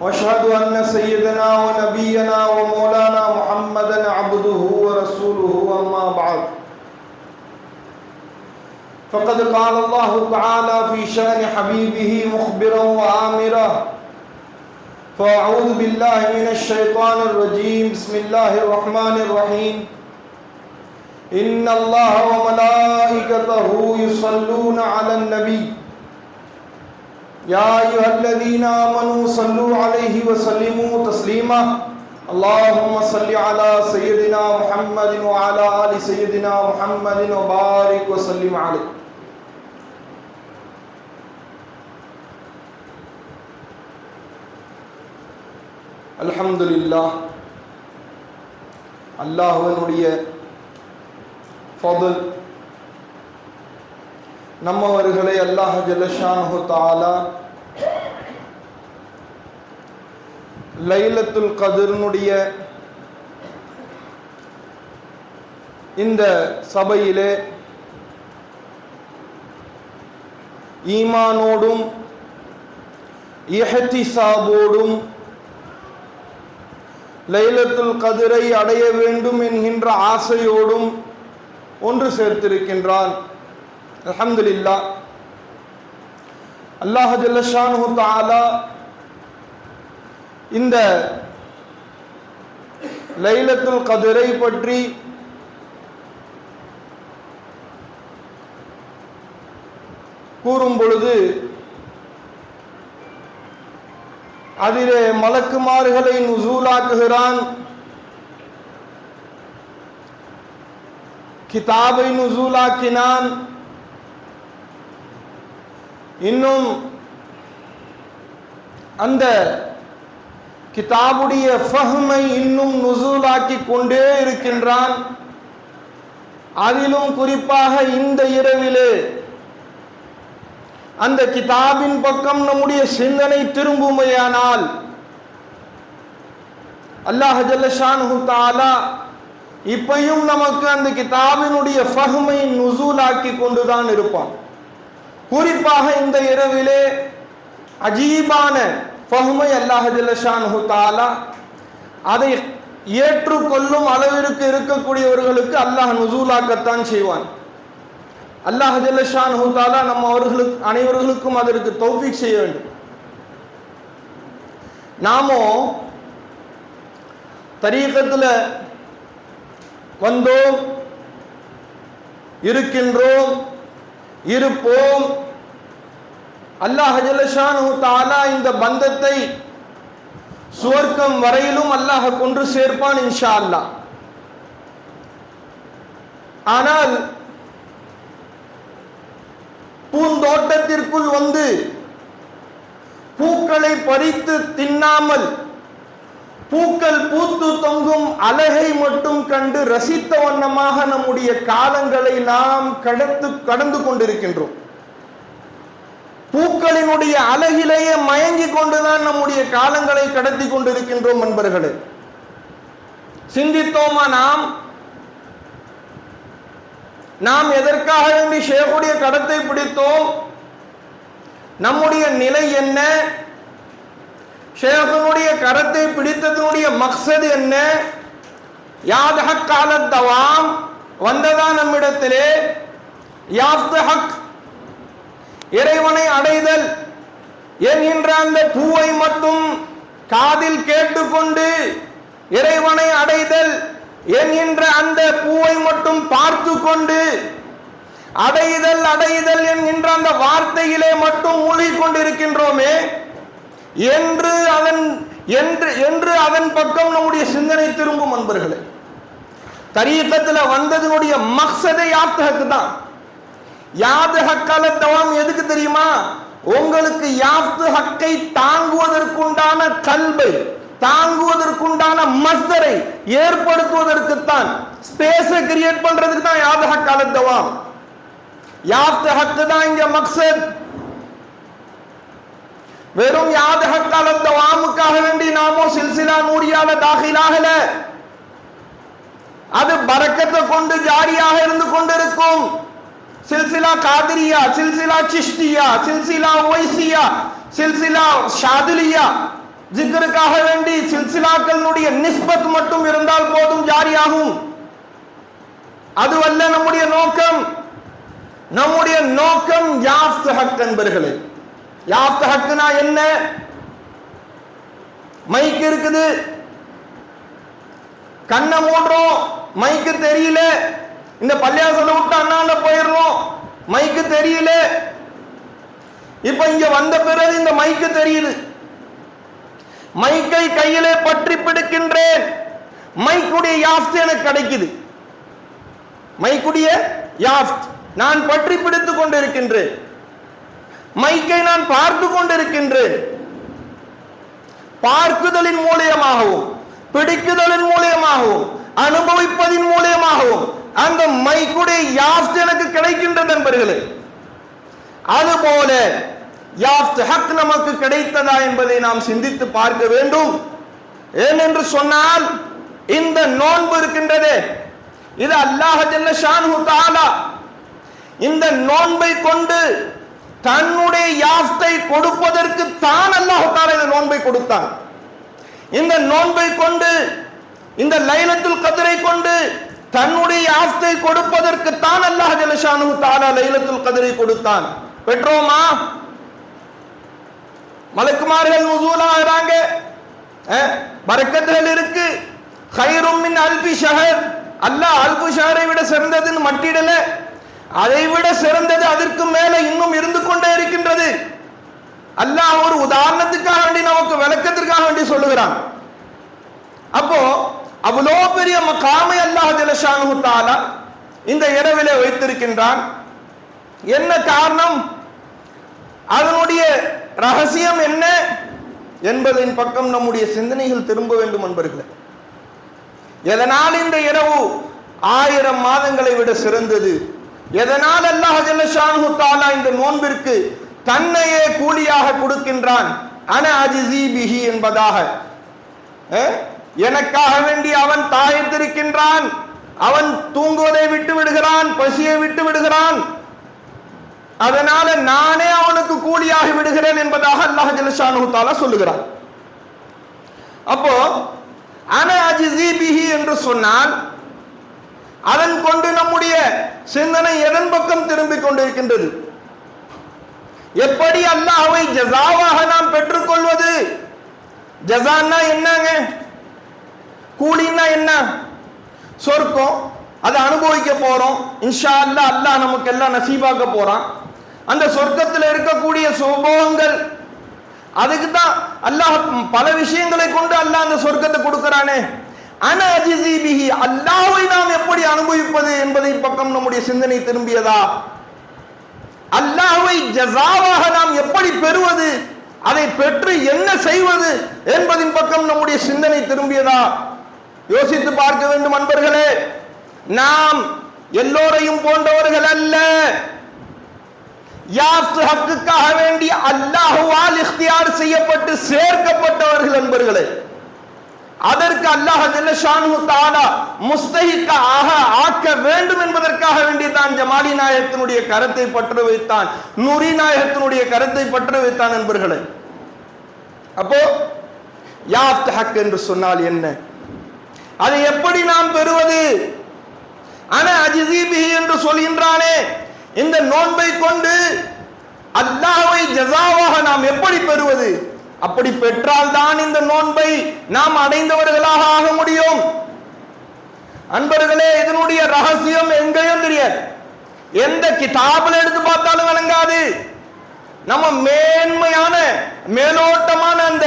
واشهد ان سيدنا ونبينا ومولانا محمدا عبده ورسوله اما بعد. فقد قال الله تعالى في شان حبيبه مخبرا وامرا فاعوذ بالله من الشيطان الرجيم. بسم الله الرحمن الرحيم. ان الله وملائكته يصلون على النبي. يا أيها الذين آمنوا صلوا عليه وسلموا تسليما. اللهم صل على سيدنا محمد وعلى آل سيدنا محمد وبارك وسلم عليه. அல்ஹம்துல்லா அல்லாஹுவனுடைய ஃபதுல் நம்மவர்களை அல்லாஹ் ஜலஷானு தாலா லைலத்துல் கதிர்னுடைய இந்த சபையிலே ஈமானோடும் இஹத்திசாபோடும் லைலத்துல் கதிரை அடைய வேண்டும் என்கின்ற ஆசையோடும் ஒன்று சேர்த்திருக்கின்றான். அலமதுல்லா அல்லாஹ் ஜல்லஷானு தாலா இந்த லைலத்துல் கதிரை பற்றி கூறும் பொழுது அதிலே மலக்குமார்களை நுசூலாக்குகிறான். கிதாபை நுசூலாக்கினான். இன்னும் அந்த கிதாபுடைய ஃபஹ்மை இன்னும் நுசூலாக்கி கொண்டே இருக்கின்றான். அதிலும் குறிப்பாக இந்த இரவிலே அந்த கிதாபின் பக்கம் நம்முடைய சிந்தனை திரும்புமையானால் அல்லாஹ் ஜல்லஷானு தாலா இப்பையும் நமக்கு அந்த கிதாபினுடைய ஃபஹ்மை நுசூலாக்கி கொண்டுதான் இருப்பான். குறிப்பாக இந்த இரவிலே அஜீபான ஃபஹ்மை அல்லாஹ் தாலா அதை ஏற்றுக்கொள்ளும் அளவிற்கு இருக்கக்கூடியவர்களுக்கு அல்லாஹ் நுசூலாக்கத்தான் செய்வான். அல்லாஹ் ஜல்லஷான் தாலா நம்ம அவர்களுக்கு அனைவர்களுக்கும் அதற்கு தௌஃபிக் செய்ய வேண்டும். நாமோ தரீகத்தில் வந்தோம் இருக்கின்றோம் இருப்போம். அல்லாஹ் தாலா இந்த பந்தத்தை சுவர்க்கம் வரையிலும் அல்லாஹ் கொன்று சேர்ப்பான் இன்ஷா அல்லாஹ் ஆனால் பூந்தோட்டத்திற்குள் வந்து பூக்களை பறித்து தின்னாமல் பூக்கள் பூத்து தொங்கும் அழகை மட்டும் கண்டு ரசித்த வண்ணமாக நம்முடைய காலங்களை நாம் கடந்து கடந்து கொண்டிருக்கின்றோம். பூக்களினுடைய அழகிலேயே மயங்கி கொண்டுதான் நம்முடைய காலங்களை கடத்தி கொண்டிருக்கின்றோம் நண்பர்களே. சிந்தித்தோமா நாம்? நாம் எதற்காக வேண்டி ஷேகுடைய கடத்தை பிடித்தோம்? நம்முடைய நிலை என்ன? ஷேகனுடைய கரத்தை பிடித்ததனுடைய மக்சது என்ன? யாதக காலத்தவாம் வந்ததா நம்மிடத்திலே? யாஃப்தஹக் இறைவனை அடைதல் என்கின்ற அந்த பூவை மட்டும் காதில் கேட்டுக்கொண்டு இறைவனை அடைதல் என்கின்ற அந்த பூவை மட்டும் பார்த்து கொண்டு அடைதல் அடைதல் என்கின்ற அந்த வார்த்தையிலே மட்டும் மூழ்கிக் கொண்டிருக்கின்றோமே என்று அவன் என்று என்று அவன் பக்கம் நம்முடைய சிந்தனை திரும்பும் அன்பர்களே. தரீக்கத்தில் வந்ததனுடைய மக்சதே யாப்தகக்கு தான். யாது ஹக்கால தவாம் எதுக்கு தெரியுமா? உங்களுக்கு யாத்து ஹக்கை தாங்குவதற்குண்டான கல்வை தாங்குவதற்குண்டான மஸ்தரை ஏற்படுத்துவதற்குத்தான் ஸ்பேஸை கிரியேட் பண்றதுக்கு தான் யாது காலத்தவாம். அலத்தவாம் ஹக்கு தான் இங்க மக்சத். வெறும் யாது ஹக் அலத்தவாமுக்காக வேண்டி நாமோ சில்சிலா நூறியால தாகிலாகல அது பறக்கத்தை கொண்டு ஜாரியாக இருந்து கொண்டிருக்கும் சில்சிலா காதிரியா சில்சிலா சிஷ்டியா சில்சிலா ஒய்சியா சில்சிலா ஷாதுலியா ஜிக்கருக்காக வேண்டி சில்சிலாக்களுடைய நிஸ்பத் மட்டும் இருந்தால் போதும் ஜாரியாகும் அதுவல்ல நம்முடைய நோக்கம் நம்முடைய நோக்கம் யாஃப்த் ஹக் என்பர்களே யாப்த ஹக்குனா என்ன? மைக் இருக்குது. கண்ணை மூடுறோம். மைக்கு தெரியல. இந்த பள்ளியாசல விட்டு அண்ணாண்ட போயிடுறோம். மைக்கு தெரியல. இப்ப இங்க வந்த பிறகு இந்த மைக்கு தெரியுது மைக்கை கையிலே பற்றி பிடிக்கின்றேன். மைக்குடைய யாஃப்ட் எனக்கு கிடைக்குது. மைக்குடைய யாஃப்ட் நான் பற்றி பிடித்துக் கொண்டிருக்கின்றேன். மைக்கை நான் பார்த்து கொண்டிருக்கின்றேன். பார்க்குதலின் மூலியமாகவும் பிடிக்குதலின் மூலியமாகவும் அனுபவிப்பதின் மூலியமாகவும் அந்த மைக்குடைய யாஃப்ட் எனக்கு கிடைக்கின்றது நண்பர்களே. அதுபோல யாஃப்ட் ஹக் நமக்கு கிடைத்ததா என்பதை நாம் சிந்தித்து பார்க்க வேண்டும். ஏனென்று சொன்னால் இந்த நோன்பு இருக்கின்றதே. இது அல்லாஹ் ஜல்ல ஷான்ஹு இந்த நோன்பை கொண்டு தன்னுடைய யாஸ்தை கொடுப்பதற்கு தான் அல்லாஹால இந்த நோன்பை கொடுத்தான். இந்த நோன்பை கொண்டு இந்த லைலத்துல் கதிரை கொண்டு தன்னுடைய ஆஸ்தை கொடுப்பதற்கு தான் அல்லாஹ் ஜலஷானு தாலா லைலத்துல் கதிரை கொடுத்தான். பெற்றோமா? மலக்குமார்கள் நுசூலாகிறாங்க பரக்கத்துகள் இருக்கு. ஹைரும் மின் அல்பி ஷஹர். அல்லாஹ் அல்பு ஷஹரை விட சிறந்ததுன்னு மட்டிடல. அதை விட சிறந்தது அதற்கு மேல இன்னும் இருந்து கொண்டே இருக்கின்றது. அல்லாஹ் ஒரு உதாரணத்துக்காக வேண்டி நமக்கு விளக்கத்திற்காக வேண்டி சொல்லுகிறான். அப்போ அவ்வளோ பெரிய மகாமை அல்லாஹ் ஜலஷானு தாலா இந்த இரவிலே வைத்திருக்கின்றான். என்ன காரணம்? அதனுடைய ரகசியம் என்ன என்பதின் பக்கம் நம்முடைய சிந்தனைகள் திரும்ப வேண்டும் என்பர்களே எதனால் இந்த இரவு ஆயிரம் மாதங்களை விட சிறந்தது? எதனால் அல்லாஹ் ஜல்லஷானு தாலா இந்த நோன்பிற்கு தன்னையே கூலியாக கொடுக்கின்றான்? அன அஜிசி பிஹி என்பதாக. எனக்காக வேண்டி அவன் தாயத்திருக்கின்றான். அவன் தூங்குவதை விட்டு விடுகிறான் பசியை விட்டு விடுகிறான். அதனால நானே அவனுக்கு கூலியாகி விடுகிறேன் என்பதாக அல்லாஹ் ஜல்லஷானு தாலா சொல்லுகிறான். அப்போ அன அஜிசி பிஹி என்று சொன்னால் அதன் கொண்டு நம்முடைய சிந்தனை எதன் பக்கம் திரும்பிக் கொண்டிருக்கின்றது? எப்படி அல்லாஹ்வை ஜசாவாக நாம் பெற்றுக்கொள்வது? ஜசான்னா என்னங்க? கூலின்னா என்ன? சொர்க்கம். அதை அனுபவிக்க போறோம். இன்ஷா அல்லாஹ் அல்லாஹ் நமக்கு எல்லாம் நசீபாக்க போறான். அந்த சொர்க்கத்தில் இருக்கக்கூடிய சுபோகங்கள் அதுக்கு தான் அல்லாஹ் பல விஷயங்களை கொண்டு அல்லாஹ் அந்த சொர்க்கத்தை கொடுக்கிறானே. அனஜிசிபிஹி அல்லாவை நாம் எப்படி அனுபவிப்பது என்பதை பக்கம் நம்முடைய சிந்தனை திரும்பியதா? அல்லாவை ஜசாவாக நாம் எப்படி பெறுவது? அதை பெற்று என்ன செய்வது என்பதின் பக்கம் நம்முடைய சிந்தனை திரும்பியதா? யோசித்து பார்க்க வேண்டும் அன்பர்களே நாம் எல்லோரையும் போன்றவர்கள் அல்ல. யாஃப்து ஹக்குக்காக வேண்டி அல்லாஹுவால் இஃப்தியார் செய்யப்பட்டு சேர்க்கப்பட்டவர்கள் என்பர்களே அதற்கு அல்லாஹ் ஜல்லஷானு தாலா முஸ்தஹிக்க ஆக ஆக்க வேண்டும் என்பதற்காக வேண்டித்தான் ஜமாலி நாயகத்தினுடைய கருத்தை பற்ற வைத்தான் நுரி நாயகத்தினுடைய கருத்தை பற்ற வைத்தான் என்பர்களை அப்போ யாஃப்த் ஹக் என்று சொன்னால் என்ன? அதை எப்படி நாம் பெறுவது? அன அஜிசிபிஹி என்று சொல்கின்றானே இந்த நோன்பை கொண்டு அல்லாஹ்வை ஜசாவாக நாம் எப்படி பெறுவது? அப்படி பெற்றால் தான் இந்த நோன்பை நாம் அடைந்தவர்களாக ஆக முடியும். அன்பர்களே இதனுடைய ரகசியம் எங்கேயும் தெரியாது. எந்த கிதாபில் எடுத்து பார்த்தாலும் விளங்காது. நம்ம மேன்மையான மேலோட்டமான அந்த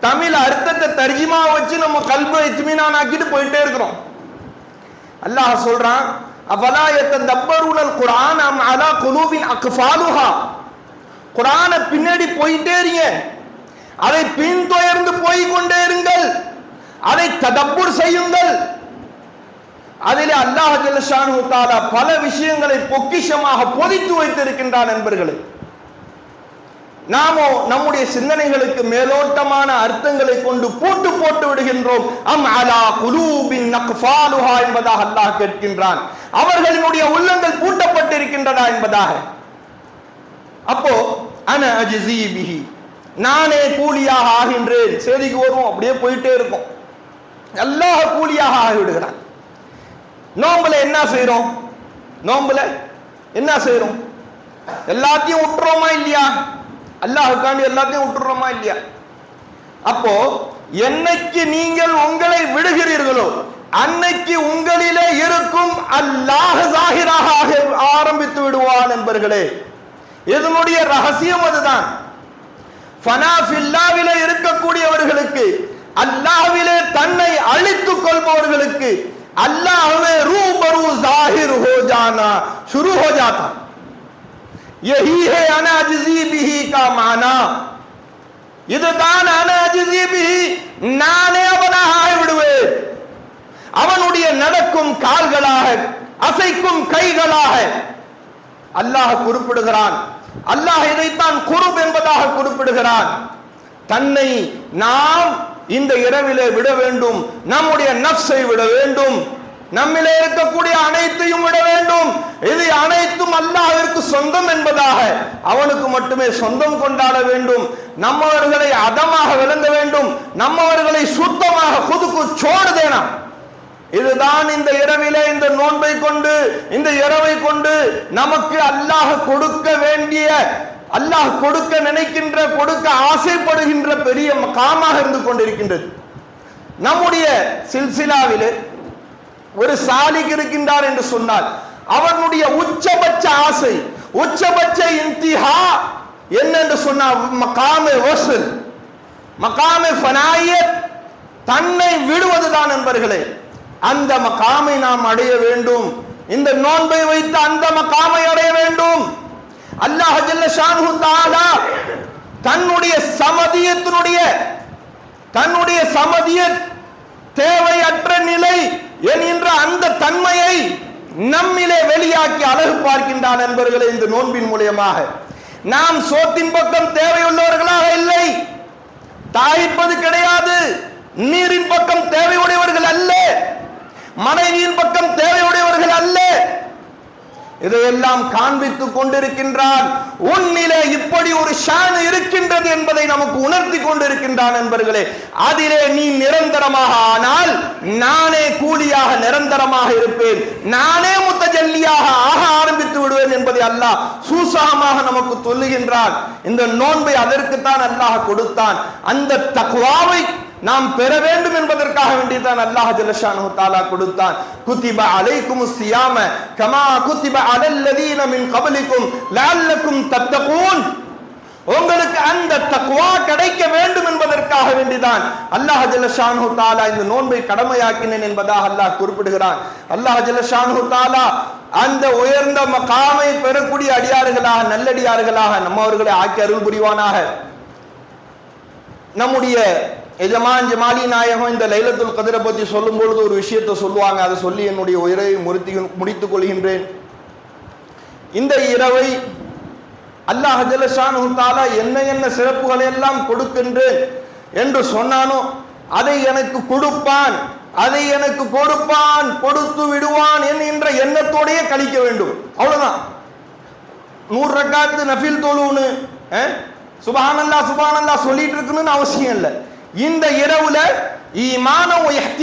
தமிழ் அர்த்தத்தை தர்ஜிமா வச்சு நம்ம கல்பை இத்மினான் ஆக்கிட்டு போயிட்டே இருக்கிறோம். அல்லாஹ் சொல்றான் அவலா யத்ததப்பருனல் குர்ஆன் அம் அலா குலூபின் அக்ஃபாலுஹா? குர்ஆனை பின்னாடி போயிட்டே இருக்கேன் அதை பின்தொடர்ந்து போய் கொண்டே இருங்கள். அதை தடப்பூர் செய்யுங்கள். அதிலே அல்லாஹ் ஜல்லஷானு தாலா பல விஷயங்களை பொக்கிஷமாக பொதித்து வைத்திருக்கின்றான் நண்பர்களே. நாமோ நம்முடைய சிந்தனைகளுக்கு மேலோட்டமான அர்த்தங்களை கொண்டு போட்டு போட்டு விடுகின்றோம். அம் அலா குலூபின் நக்ஃபாலுஹா என்பதாக அல்லாஹ் கேட்கின்றான். அவர்களினுடைய உள்ளங்கள் பூட்டப்பட்டிருக்கின்றதா என்பதாக. அப்போ அன அஜிசி பிஹி. நானே கூலியாக ஆகின்றேன். செய்திக்கு வருவோம். அப்படியே போயிட்டே இருக்கும். அல்லாஹ் கூலியாக ஆகிவிடுகிறான். நோம்புல என்ன செய்யறோம் நோம்புல என்ன செய்யறோம் எல்லாத்தையும் விட்டுறோமா இல்லையா? அல்லாஹுக்காண்டி எல்லாத்தையும் விட்டுறோமா இல்லையா? அப்போ என்னைக்கு நீங்கள் உங்களை விடுகிறீர்களோ அன்னைக்கு உங்களிலே இருக்கும் அல்லாஹ் ஜாகிராக ஆக- ஆரம்பித்து விடுவான் என்பர்களே. இதனுடைய ரகசியம் அதுதான். ஃபனாஃபில்லாவிலே இருக்கக்கூடியவர்களுக்கு அல்லாஹ்விலே தன்னை அழித்துக் கொள்பவர்களுக்கு அல்லாஹ்வே ரூபரு ஜாஹிர் ஹோ ஜானா शुरू हो जाता यही है अना अजजी बिही का माना இதுதான் அன அஜிசி பிஹி நானே அவனாக ஆகிவிடுவேன் அவனுடைய நடக்கும் கால்களாக அசைக்கும் கைகளாக அல்லாஹ் குறிப்பிடுகிறான் அல்லாஹ் இதைத்தான் குருப் என்பதாக குறிப்பிடுகிறான். தன்னை நாம் இந்த இரவிலே விட வேண்டும் நம்முடைய நப்சை விட வேண்டும் நம்மிலே இருக்கக்கூடிய அனைத்தையும் விட வேண்டும். இது அனைத்தும் அல்லாஹிற்கு சொந்தம் என்பதாக அவனுக்கு மட்டுமே சொந்தம் கொண்டாட வேண்டும். நம்மவர்களை அதமாக விளங்க வேண்டும். நம்மவர்களை சுத்தமாக குதுக்கு சோடுதேனா இதுதான் இந்த இரவிலே இந்த நோன்பை கொண்டு இந்த இரவை கொண்டு நமக்கு அல்லாஹ் கொடுக்க வேண்டிய அல்லாஹ் கொடுக்க நினைக்கின்ற கொடுக்க ஆசைப்படுகின்ற பெரிய காமாக இருந்து கொண்டிருக்கின்றது. நம்முடைய சில்சிலாவிலே ஒரு சாலிக் இருக்கின்றார் என்று சொன்னால் அவனுடைய உச்சபட்ச ஆசை உச்சபட்ச இன்திஹா என்ன என்று சொன்னால் மகாமே வசூல் மகாமே ஃபனாயத் தன்னை விடுவதுதான் என்பர்களே. அந்த மகாமை நாம் அடைய வேண்டும். இந்த நோன்பை வைத்து அந்த மகாமை அடைய வேண்டும். அல்லாஹ் ஷானு தஆலா தன்னுடைய சமதியத்தினுடைய தன்னுடைய சமதியத் தேவையற்ற நிலை என்கின்ற அந்த தன்மையை நம்மிலே வெளியாக்கி அழகு பார்க்கின்றான் நண்பர்களே இந்த நோன்பின் மூலியமாக. நாம் சோத்தின் பக்கம் தேவையுள்ளவர்களாக இல்லை. தாய்ப்பது கிடையாது. நீரின் பக்கம் தேவையுடையவர்கள் அல்ல. மனைவியின் பக்கம் தேவையுடையவர்கள் அல்ல. இதையெல்லாம் காண்பித்துக் கொண்டிருக்கின்றான். உன்னிலே இப்படி ஒரு ஷான் இருக்கின்றது என்பதை நமக்கு உணர்த்தி கொண்டிருக்கின்றான் என்பர்களே அதிலே நீ நிரந்தரமாக ஆனால் நானே கூலியாக நிரந்தரமாக இருப்பேன். நானே முத்தஜல்லியாக ஆக ஆரம்பித்து விடுவேன் என்பதை அல்லாஹ் சூசகமாக நமக்கு சொல்லுகின்றான். இந்த நோன்பை அதற்குத்தான் அல்லாஹ் கொடுத்தான். அந்த தக்வாவை நாம் பெற வேண்டும் என்பதற்காக வேண்டிதான் அல்லாஹ் ஜல்லஷானு தாலா கொடுத்தான். குத்திப அலைக்கும் சியாம கமா குத்திப அலல்லதீன மின் கபலிக்கும் லஅல்லக்கும் தத்தகூன். உங்களுக்கு அந்த தக்குவா கிடைக்க வேண்டும் என்பதற்காக வேண்டிதான். அல்லாஹ் ஜல்லஷானு தாலா இந்த நோன்பை கடமையாக்கினேன் என்பதாக அல்லாஹ் குறிப்பிடுகிறான். அல்லாஹ் ஜல்லஷானு தாலா அந்த உயர்ந்த மகாமை பெறக்கூடிய அடியார்களாக நல்லடியார்களாக நம்மவர்களை ஆக்கி அருள் புரிவானாக. நம்முடைய எஜமான் ஜமாலி நாயகம் இந்த லைலத்துல் கதிரை பற்றி சொல்லும் பொழுது ஒரு விஷயத்தை சொல்லுவாங்க. அதை சொல்லி என்னுடைய உயிரை முறித்து முடித்துக் கொள்கின்றேன். இந்த இரவை அல்லாஹ் ஜல்லஷானு தாலா என்ன என்ன சிறப்புகளை எல்லாம் கொடுக்கின்றேன் என்று சொன்னானோ அதை எனக்கு கொடுப்பான். அதை எனக்கு கொடுப்பான் கொடுத்து விடுவான் என்கின்ற எண்ணத்தோடையே கழிக்க வேண்டும். அவ்வளவுதான். நூறு ரக்காத்து நஃபில் தொழுவுன்னு சுபானந்தா சுபானந்தா சொல்லிட்டு இருக்கணும்னு அவசியம் இல்லை. இந்த இரவுல ஈமான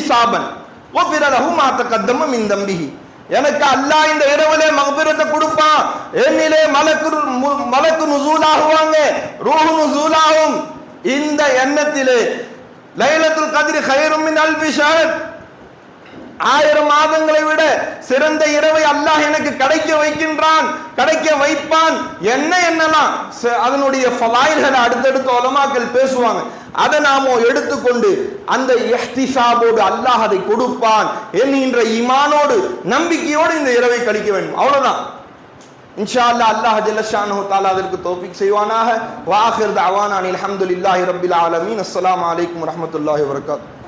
சாபன் ஓ பிறலஹு மா தகத்தம மின் எனக்கு அல்லாஹ் இந்த இரவுல மகபிரத்தை கொடுப்பான் என்னிலே மலக்கு மு- மலக்கு நுசூலாகுவாங்க. ரூஹு நுசூலாகும். இந்த எண்ணத்திலே லைலத்துல் கத்ரி ஹைரும் மின் அல்ஃபி ஷஹர். ஆயிரம் மாதங்களை விட சிறந்த இரவை அல்லாஹ் எனக்கு கிடைக்க வைக்கின்றான். கிடைக்க வைப்பான். என்ன என்னலாம் ச- அதனுடைய ஃபலாயில்களை அடுத்தடுத்து உலமாக்கள் பேசுவாங்க. அதை நாம எடுத்துக்கொண்டு அந்த எஹ்திசாபோடு அல்லாஹ் அதை கொடுப்பான் என்கின்ற இமானோடு நம்பிக்கையோடு இந்த இரவை கழிக்க வேண்டும். அவ்வளவுதான். இன்ஷா அல்லாஹ் அல்லாஹ் ஜல்லஷானு தாலா அதற்கு தௌஃபீக் செய்வானாக. வாஹிர் தஅவானா அனில் ரபில் ஆலமீன். அஸ்லாம் அலைக்கும் வரஹ்மத்துல்லாஹி வரகாத்து